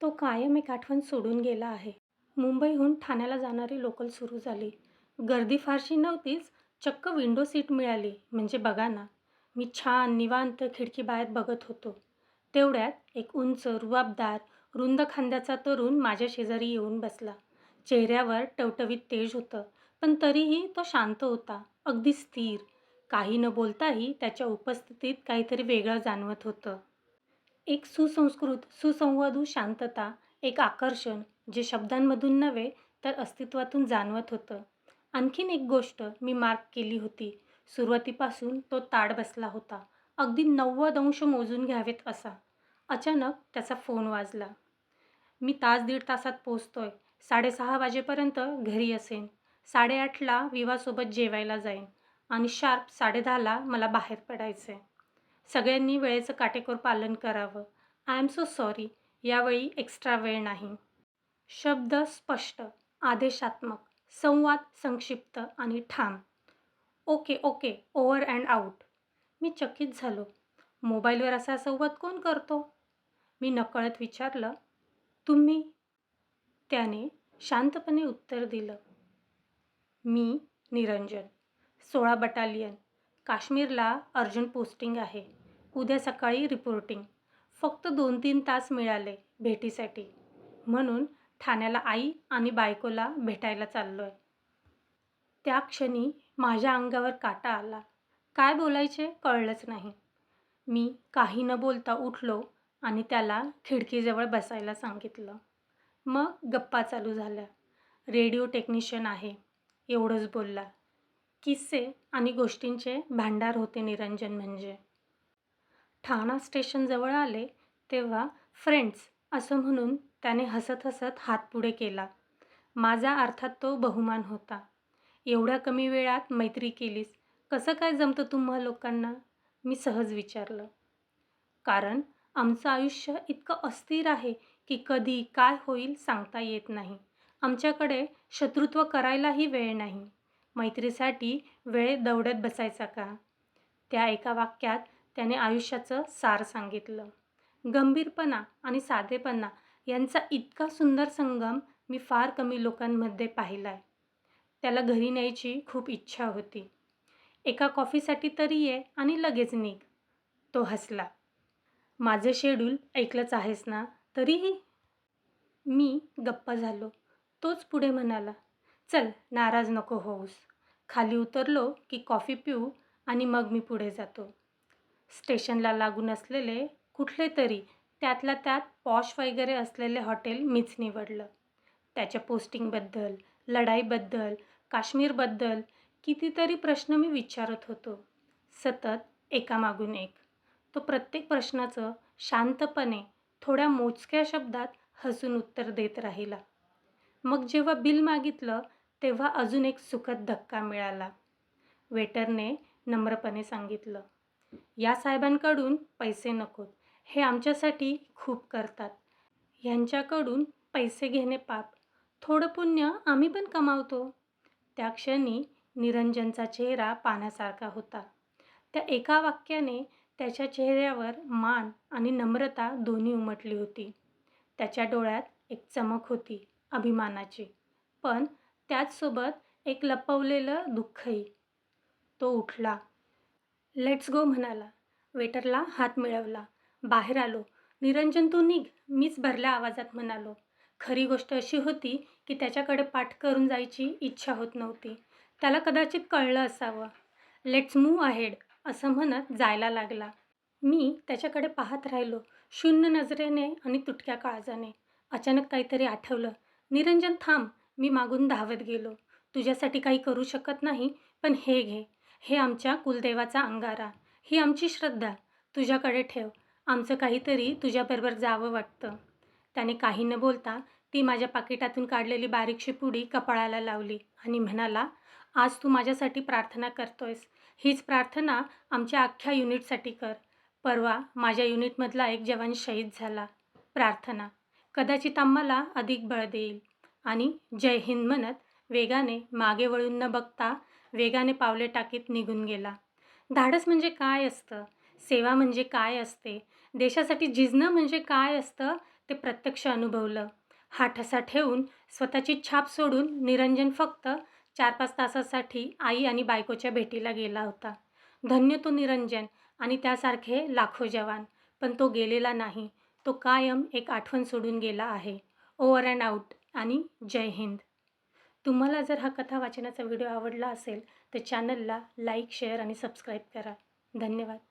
तो कायम एक आठवण सोडून गेला आहे. मुंबईहून ठाण्याला जाणारी लोकल सुरू झाली. गर्दी फारशी नव्हतीच चक्क विंडो सीट मिळाली. म्हणजे बघा ना मी छान निवांत खिडकीबाहेर बघत होतो. तेवढ्यात एक उंच रुबाबदार रुंद खांद्याचा तरुण माझ्या शेजारी येऊन बसला. चेहऱ्यावर टवटवीत तेज होतं पण तरीही तो शांत होता अगदी स्थिर. काही न बोलताही त्याच्या उपस्थितीत काहीतरी वेगळं जाणवत होतं. एक सुसंस्कृत सुसंवादू शांतता एक आकर्षण जे शब्दांमधून नव्हे तर अस्तित्वातून जाणवत होतं. आणखीन एक गोष्ट मी मार्क केली होती. सुरुवातीपासून तो ताड बसला होता. अगदी नव्वद अंश मोजून घ्यावेत असा. अचानक त्याचा फोन वाजला. मी तास दीड तासात पोचतोय साडेसहा वाजेपर्यंत घरी असेन. साडेआठला विवासोबत जेवायला जाईन. आणि शार्प साडेदहाला मला बाहेर पडायचं आहे सगळ्यांनी वेळेचं काटेकोर पालन करावं. आय एम सो सॉरी यावेळी एक्स्ट्रा वेळ नाही. शब्द स्पष्ट आदेशात्मक संवाद संक्षिप्त आणि ठाम. Okay okay over and out मी चकित झालो. मोबाईलवर असा संवाद कोण करतो? मी नकळत विचारलं. तुम्ही? त्याने शांतपणे उत्तर दिलं. मी निरंजन सोळा बटालियन काश्मीरला अर्जंट पोस्टिंग आहे. उद्या सकाळी रिपोर्टिंग फक्त दोन तीन तास मिळाले भेटीसाठी. म्हणून ठाण्याला आई आणि बायकोला भेटायला चाललो आहे त्या क्षणी माझ्या अंगावर काटा आला. काय बोलायचे कळलंच नाही. मी काही न बोलता उठलो आणि त्याला खिडकीजवळ बसायला सांगितलं. मग गप्पा चालू झाल्या. रेडिओ टेक्निशियन आहे. एवढंच बोलला. किस्से आणि गोष्टींचे भांडार होते निरंजन म्हणजे. ठाणा स्टेशनजवळ आले तेव्हा फ्रेंड्स असं म्हणून त्याने हसत हसत हात पुढे केला. माझा अर्थात तो बहुमान होता. एवढ्या कमी वेळात मैत्री केलीस. कसं काय जमतं तुम्हा लोकांना? मी सहज विचारलं. कारण आमचं आयुष्य इतकं अस्थिर आहे की कधी काय होईल सांगता येत नाही. आमच्याकडे शत्रुत्व करायलाही वेळ नाही. मैत्रीसाठी वेळ दौडत बसायचा का? त्या एका वाक्यात त्याने आयुष्याचं सार सांगितलं. गंभीरपणा आणि साधेपणा यांचा इतका सुंदर संगम मी फार कमी लोकांमध्ये पाहिला आहे त्याला घरी न्यायची खूप इच्छा होती. एका कॉफीसाठी तरी ये आणि लगेच निघ. तो हसला. माझं शेड्यूल ऐकलंच आहेस ना? तरीही? मी गप्पा झालो. तोच पुढे म्हणाला चल नाराज नको होऊस. खाली उतरलो की कॉफी पिऊ आणि मग मी पुढे जातो. स्टेशनला लागून असलेले कुठले तरी त्यातल्या त्यात पॉश वगैरे असलेले हॉटेल मीच निवडलं. त्याच्या पोस्टिंगबद्दल लढाईबद्दल काश्मीरबद्दल कितीतरी प्रश्न मी विचारत होतो. सतत एकामागून एक. तो प्रत्येक प्रश्नाचं शांतपणे थोड्या मोजक्या शब्दात हसून उत्तर देत राहिला. मग जेव्हा बिल मागितलं तेव्हा अजून एक सुखद धक्का मिळाला. वेटरने नम्रपणे सांगितलं या साहेबांकडून पैसे नकोत. हे आमच्यासाठी खूप करतात. ह्यांच्याकडून पैसे घेणे पाप. थोडं पुण्य आम्ही पण कमावतो. त्या क्षणी निरंजनचा चेहरा पाण्यासारखा होता. त्या एका वाक्याने त्याच्या चेहऱ्यावर मान आणि नम्रता दोन्ही उमटली होती. त्याच्या डोळ्यात एक चमक होती अभिमानाची. पण त्याचसोबत एक लपवलेलं दुःखही. तो उठला. लेट्स गो म्हणाला. वेटरला हात मिळवला. बाहेर आलो. निरंजन तू निघ. मीच भरल्या आवाजात म्हणालो. खरी गोष्ट अशी होती की त्याच्याकडे पाठ करून जायची इच्छा होत नव्हती. त्याला कदाचित कळलं असावं. लेट्स मूव अहेड असं म्हणत जायला लागला. मी त्याच्याकडे पाहत राहिलो शून्य नजरेने आणि तुटक्या काळजाने. अचानक काहीतरी आठवलं. निरंजन थांब. मी मागून धावत गेलो. तुझ्यासाठी काही करू शकत नाही पण हे घे. हे आमच्या कुलदेवाचा अंगारा. ही आमची श्रद्धा. तुझ्याकडे ठेव. आमचं काहीतरी तुझ्याबरोबर जावं वाटतं. त्याने काही न बोलता ती माझ्या पाकिटातून काढलेली बारीकशी पुडी कपाळाला लावली आणि म्हणाला आज तू माझ्यासाठी प्रार्थना करतोयस. हीच प्रार्थना आमच्या अख्ख्या युनिटसाठी कर. परवा माझ्या युनिटमधला एक जवान शहीद झाला. प्रार्थना. कदाचित आम्हाला अधिक बळ देईल. आणि जय हिंद म्हणत वेगाने मागे वळून न बघता वेगाने पावले टाकीत निघून गेला. धाडस म्हणजे काय असतं? सेवा म्हणजे काय असते? देशासाठी झिजणं म्हणजे काय असतं? ते प्रत्यक्ष अनुभवलं. हा ठसा ठेवून स्वतःची छाप सोडून निरंजन फक्त चार पाच तासासाठी आई आणि बायकोच्या भेटीला गेला होता. धन्य तो निरंजन आणि त्यासारखे लाखो जवान. पण तो गेलेला नाही. तो कायम एक आठवण सोडून गेला आहे. ओवर अँड आऊट आणि जय हिंद. तुम्हाला जर हा कथा वाचनाचा व्हिडिओ आवडला असेल तर चॅनलला लाईक शेअर आणि सबस्क्राईब करा. धन्यवाद.